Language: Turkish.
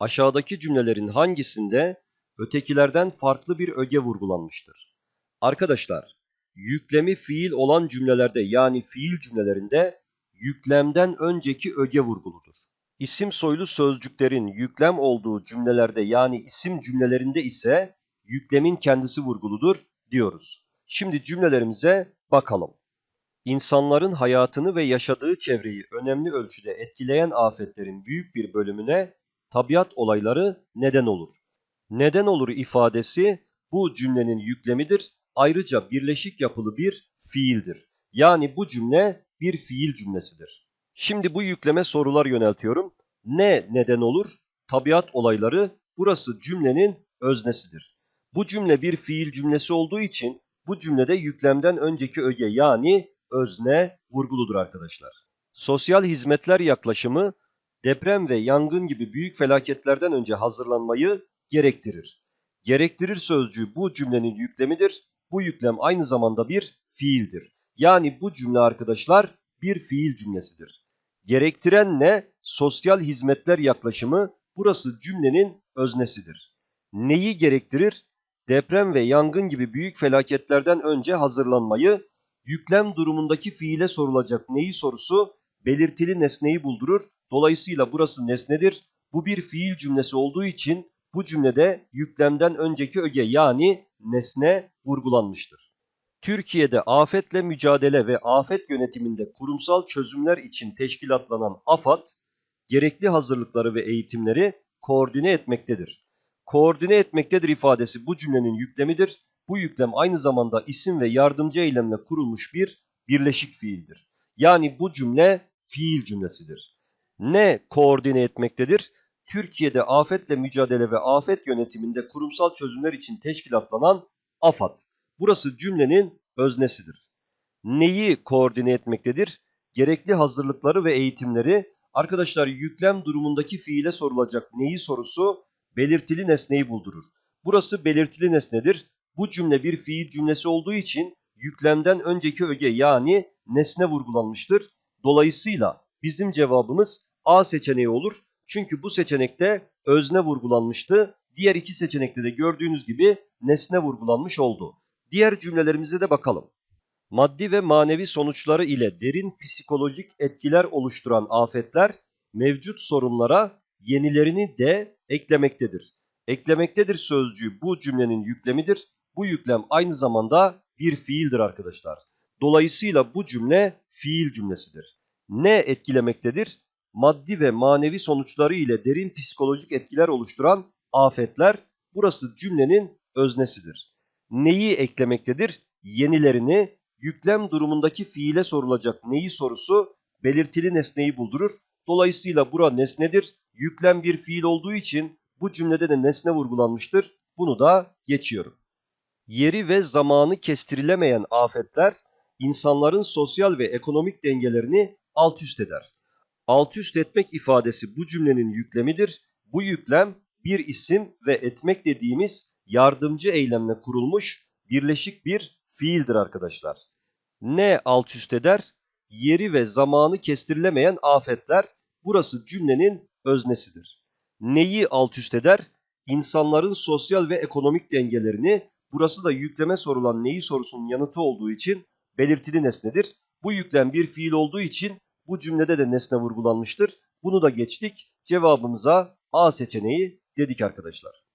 Aşağıdaki cümlelerin hangisinde ötekilerden farklı bir öge vurgulanmıştır? Arkadaşlar, yüklemi fiil olan cümlelerde yani fiil cümlelerinde yüklemden önceki öge vurguludur. İsim soylu sözcüklerin yüklem olduğu cümlelerde yani isim cümlelerinde ise yüklemin kendisi vurguludur diyoruz. Şimdi cümlelerimize bakalım. İnsanların hayatını ve yaşadığı çevreyi önemli ölçüde etkileyen afetlerin büyük bir bölümüne tabiat olayları neden olur. Neden olur ifadesi bu cümlenin yüklemidir. Ayrıca birleşik yapılı bir fiildir. Yani bu cümle bir fiil cümlesidir. Şimdi bu yükleme sorular yöneltiyorum. Ne neden olur? Tabiat olayları burası cümlenin öznesidir. Bu cümle bir fiil cümlesi olduğu için bu cümlede yüklemden önceki öge yani özne vurguludur arkadaşlar. Sosyal hizmetler yaklaşımı deprem ve yangın gibi büyük felaketlerden önce hazırlanmayı gerektirir. Gerektirir sözcüğü bu cümlenin yüklemidir. Bu yüklem aynı zamanda bir fiildir. Yani bu cümle arkadaşlar bir fiil cümlesidir. Gerektiren ne? Sosyal hizmetler yaklaşımı burası cümlenin öznesidir. Neyi gerektirir? Deprem ve yangın gibi büyük felaketlerden önce hazırlanmayı, yüklem durumundaki fiile sorulacak neyi sorusu belirtili nesneyi buldurur. Dolayısıyla burası nesnedir. Bu bir fiil cümlesi olduğu için bu cümlede yüklemden önceki öge yani nesne vurgulanmıştır. Türkiye'de afetle mücadele ve afet yönetiminde kurumsal çözümler için teşkilatlanan AFAD, gerekli hazırlıkları ve eğitimleri koordine etmektedir. Koordine etmektedir ifadesi bu cümlenin yüklemidir. Bu yüklem aynı zamanda isim ve yardımcı eylemle kurulmuş bir birleşik fiildir. Yani bu cümle fiil cümlesidir. Ne koordine etmektedir? Türkiye'de afetle mücadele ve afet yönetiminde kurumsal çözümler için teşkilatlanan AFAD. Burası cümlenin öznesidir. Neyi koordine etmektedir? Gerekli hazırlıkları ve eğitimleri. Arkadaşlar yüklem durumundaki fiile sorulacak neyi sorusu belirtili nesneyi buldurur. Burası belirtili nesnedir. Bu cümle bir fiil cümlesi olduğu için yüklemden önceki öge yani nesne vurgulanmıştır. Dolayısıyla bizim cevabımız A seçeneği olur. Çünkü bu seçenekte özne vurgulanmıştı. Diğer iki seçenekte de gördüğünüz gibi nesne vurgulanmış oldu. Diğer cümlelerimize de bakalım. Maddi ve manevi sonuçları ile derin psikolojik etkiler oluşturan afetler mevcut sorunlara yenilerini de eklemektedir. Eklemektedir sözcüğü bu cümlenin yüklemidir. Bu yüklem aynı zamanda bir fiildir arkadaşlar. Dolayısıyla bu cümle fiil cümlesidir. Ne etkilemektedir? Maddi ve manevi sonuçları ile derin psikolojik etkiler oluşturan afetler burası cümlenin öznesidir. Neyi eklemektedir? Yenilerini yüklem durumundaki fiile sorulacak neyi sorusu belirtili nesneyi buldurur. Dolayısıyla bura nesnedir. Yüklem bir fiil olduğu için bu cümlede de nesne vurgulanmıştır. Bunu da geçiyorum. Yeri ve zamanı kestirilemeyen afetler insanların sosyal ve ekonomik dengelerini alt üst eder. Alt üst etmek ifadesi bu cümlenin yüklemidir. Bu yüklem bir isim ve etmek dediğimiz yardımcı eylemle kurulmuş birleşik bir fiildir arkadaşlar. Ne alt üst eder? Yeri ve zamanı kestirilemeyen afetler burası cümlenin öznesidir. Neyi alt üst eder? İnsanların sosyal ve ekonomik dengelerini burası da yükleme sorulan neyi sorusunun yanıtı olduğu için belirtili nesnedir. Bu yüklem bir fiil olduğu için bu cümlede de nesne vurgulanmıştır. Bunu da geçtik. Cevabımıza A seçeneği dedik arkadaşlar.